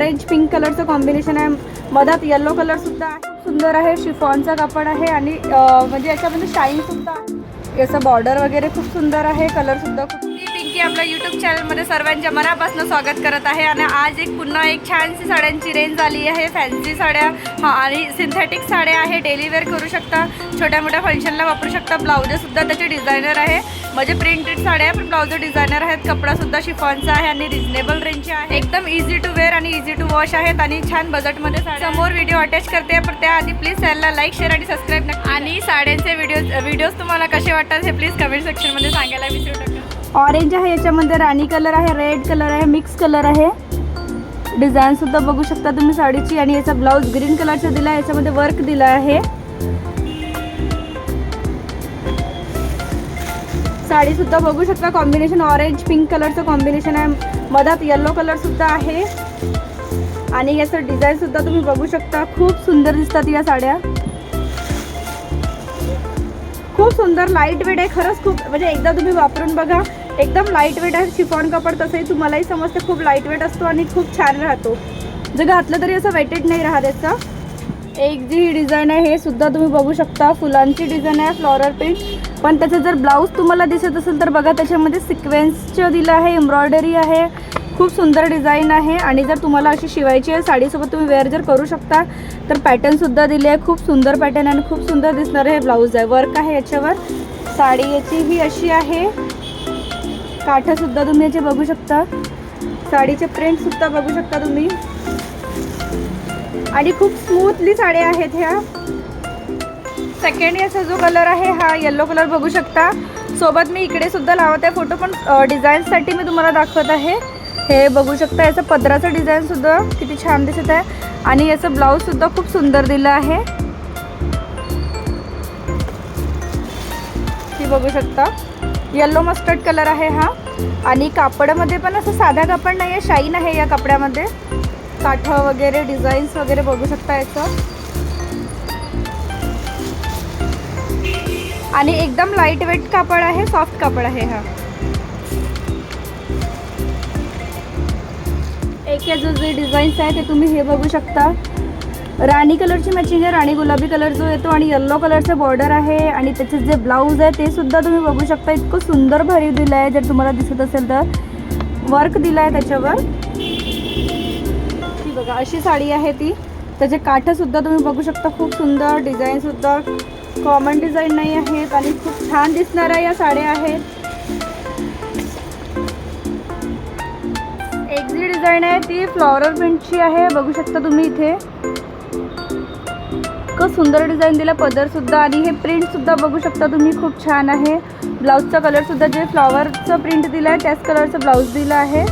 Orange pink कलरचं combination आहे. मधात येल्लो कलर सुद्धा आहे. खूप सुंदर आहे. शिफॉनचा कापड आहे आणि म्हणजे याच्यामध्ये शाईन सुद्धा आहे. याचं बॉर्डर वगैरे खूप सुंदर आहे. कलर सुद्धा खूप पिंकी आपल्या यूट्यूब चॅनलमध्ये सर्वांच्या मनापासून स्वागत करत आहे आणि आज एक पुन्हा एक छानशी साड्यांची रेंज आली आहे. फॅन्सी साड्या हां आणि सिंथेटिक साड्या आहे. डेली वेअर करू शकता छोट्या मोठ्या फंक्शनला वापरू शकता. ब्लाउजसुद्धा त्याचे डिझायनर आहे. म्हणजे प्रिंटेड साड्या पण ब्लाउज डिझायनर आहेत. कपडासुद्धा शिफॉनचा आहे आणि रिझनेबल रेंजचे आहे. एकदम इझी टू वेअर आणि इझी टू वॉश आहेत आणि छान बजेटमध्ये समोर व्हिडिओ अटॅच करते पण त्याआधी प्लीज चॅनलला लाईक शेअर आणि सबस्क्राईब नका आणि साड्यांचे व्हिडिओ व्हिडिओज तुम्हाला कसे वाटतात हे प्लीज कमेंट सेक्शनमध्ये सांगायला विसरू नका. ऑरेंज आहे याच्यामध्ये राणी कलर आहे रेड कलर आहे मिक्स कलर आहे. डिझाईन सुद्धा बघू शकता तुम्ही साडीची आणि याचा ब्लाऊज ग्रीन कलरचा दिला आहे याच्यामध्ये वर्क दिला आहे. साडी सुद्धा बघू शकता कॉम्बिनेशन ऑरेंज पिंक कलरचं कॉम्बिनेशन आहे. मधात येल्लो कलर सुद्धा आहे. आणि याचं डिझाईन सुद्धा तुम्ही बघू शकता खूप सुंदर दिसतात या साड्या. खूप सुंदर लाइट वेट आहे. खरंच खूप म्हणजे एकदा तुम्ही वापरून बघा. एकदम लाइट वेट आहे. शिफॉन कपड तसंही तुम्हालाही समजते. खूप लाइट वेट असतो आणि खूप छान राहतो. जर घातलं तरी असं वेटेड नाही राहत याचं. एक जी ही डिझाईन आहे हे सुद्धा तुम्ही बघू शकता. फुलांची डिझाईन आहे फ्लॉरल प्रिंट पण त्याचं जर ब्लाऊज तुम्हाला दिसत असेल तर बघा त्याच्यामध्ये सिक्वेन्सचं दिलं आहे एम्ब्रॉयडरी आहे. खूप सुंदर डिझाईन आहे आणि जर तुम्हाला अशी शिवायची आहे साडीसोबत तुम्ही वेअर जर करू शकता तर पॅटर्नसुद्धा दिले आहे. खूप सुंदर पॅटर्न आणि खूप सुंदर दिसणारं हे ब्लाऊज आहे. वर्क आहे याच्यावर. साडी याची ही अशी आहे. काठंसुद्धा तुम्ही याचे बघू शकता. साडीचे प्रिंटसुद्धा बघू शकता तुम्ही. आणि खूप स्मूथली साड्या आहेत ह्या. सेकंड याचा जो कलर आहे हा येल्लो कलर बघू शकता. सोबत मी इकडे सुद्धा लावत आहे. फोटो पण डिझाईन्ससाठी मी तुम्हाला दाखवत आहे. हे बघू शकता याचं पदराचं डिझाईन सुद्धा किती छान दिसत आहे. आणि याचं ब्लाऊज सुद्धा खूप सुंदर दिलं आहे. ती बघू शकता. येल्लो मस्टर्ड कलर आहे हा. आणि कापडामध्ये पण असं साधा कापड नाही आहे शाईन आहे या कपड्यामध्ये काठं वगैरे डिझाईन्स वगैरे बघू शकता याचं. आणि एकदम लाइट वेट कापड आहे सॉफ्ट कापड आहे हा. एक याचं जे डिझाईन्स आहे ते तुम्ही हे बघू शकता. राणी कलरची मॅचिंग आहे. राणी गुलाबी कलर जो येतो आणि येल्लो कलरचं बॉर्डर आहे आणि त्याचे जे ब्लाऊज आहे ते सुद्धा तुम्ही बघू शकता. इतकं सुंदर भरीव दिलं आहे जर तुम्हाला दिसत असेल तर वर्क दिलं आहे त्याच्यावर. ती बघा अशी साडी आहे ती. त्याचे काठंसुद्धा तुम्ही बघू शकता. खूप सुंदर डिझाईनसुद्धा कॉमन डिझाईन नाही आहेत आणि खूप छान दिसणाऱ्या या साड्या आहेत. एक जी डिझाईन आहे ती फ्लॉवर प्रिंटची आहे. बघू शकता तुम्ही इथे. इतकं सुंदर डिझाईन दिला पदरसुद्धा आणि हे प्रिंटसुद्धा बघू शकता तुम्ही खूप छान आहे. ब्लाऊजचा कलरसुद्धा जे फ्लॉवरचं प्रिंट दिलं आहे त्याच कलरचं ब्लाऊज दिलं आहे.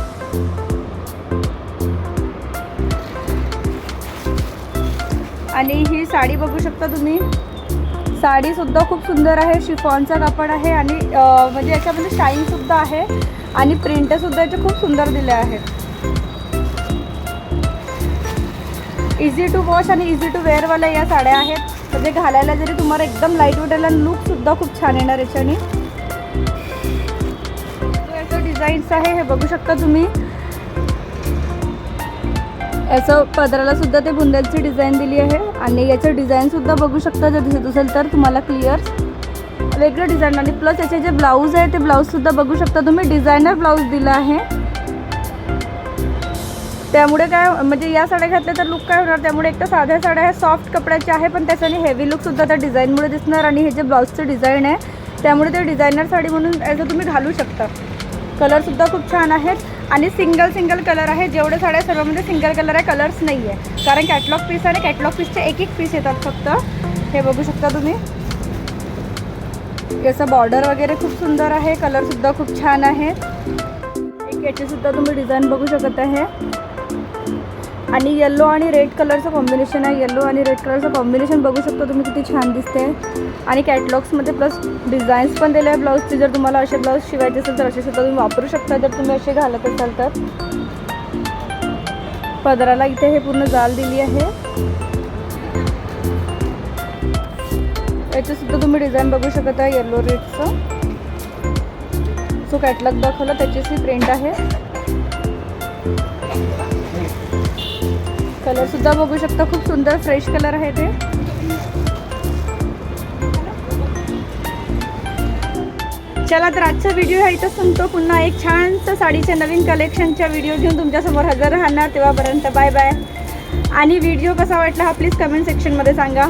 आणि ही साडी बघू शकता तुम्ही. साडीसुद्धा खूप सुंदर आहे शिफॉनचा कापड आहे आणि म्हणजे याच्यामध्ये शाईनसुद्धा आहे आणि प्रिंटसुद्धा याचे खूप सुंदर दिले आहेत इझी टू वॉश आणि इझी टू वेअरवाल्या या साड्या आहेत. म्हणजे घालायला जरी तुम्हाला एकदम लाइट वेटेला लुकसुद्धा खूप छान येणार याच्याने. याचं डिझाईन्स आहे हे बघू शकता तुम्ही. याचं पदराला सुद्धा ते बुंद्यांची डिझाईन दिली आहे. आणि याचं डिझाईनसुद्धा बघू शकता जर दिसत असेल तर तुम्हाला क्लिअर वेगळं डिझाईन आणि प्लस याचे जे ब्लाऊज आहे ते ब्लाऊजसुद्धा बघू शकता तुम्ही. डिझायनर ब्लाऊज दिला आहे. त्यामुळे काय म्हणजे या साड्या घातल्या तर लुक काय होणार? त्यामुळे एक तर साध्या साड्या ह्या सॉफ्ट कपड्याच्या आहे पण त्याच्याने हेवी लुकसुद्धा त्या डिझाईनमुळे दिसणार आणि हे जे ब्लाऊजचं डिझाईन आहे त्यामुळे ते डिझायनर साडी म्हणून याचं तुम्ही घालू शकता. कलरसुद्धा खूप छान आहेत आणि सिंगल सिंगल कलर आहे. जेवढे साड्या सर्वांमध्ये सिंगल कलर आहे कलर्स नाही आहे कारण कॅटलॉग पीस आणि कॅटलॉग पीसचे एक एक पीस येतात फक्त. हे बघू शकता तुम्ही. याचं बॉर्डर वगैरे खूप सुंदर आहे कलरसुद्धा खूप छान आहे. एक याचीसुद्धा तुम्ही डिझाईन बघू शकत आहे. आणि येल्लो आणि रेड कलरचं कॉम्बिनेशन आहे. येल्लो आणि रेड कलरचं कॉम्बिनेशन बघू शकता तुम्ही किती छान दिसते आणि कॅटलॉग्समध्ये प्लस डिझाईन्स पण दिले आहे ब्लाऊजचे जर तुम्हाला असे ब्लाऊज शिवायचे असेल तर असे सुद्धा तुम्ही वापरू शकता. जर तुम्ही असे घालत असाल तर. पदराला इथे हे पूर्ण जाल दिली आहे. याचीसुद्धा तुम्ही डिझाईन बघू शकत आहे येल्लो रेडचं सो कॅटलॉग दाखवला त्याचीच ही प्रिंट आहे. कलर सुद्धा बघू शकता. खूप सुंदर फ्रेश कलर आहे ते. चला तर आजचा व्हिडिओ हा इथं संपतो. पुन्हा एक छानसा साडीच्या नवीन कलेक्शनच्या व्हिडिओ घेऊन तुमच्यासमोर हजर राहणार. तेव्हापर्यंत बाय बाय आणि व्हिडिओ कसा वाटला हा प्लीज कमेंट सेक्शनमध्ये सांगा.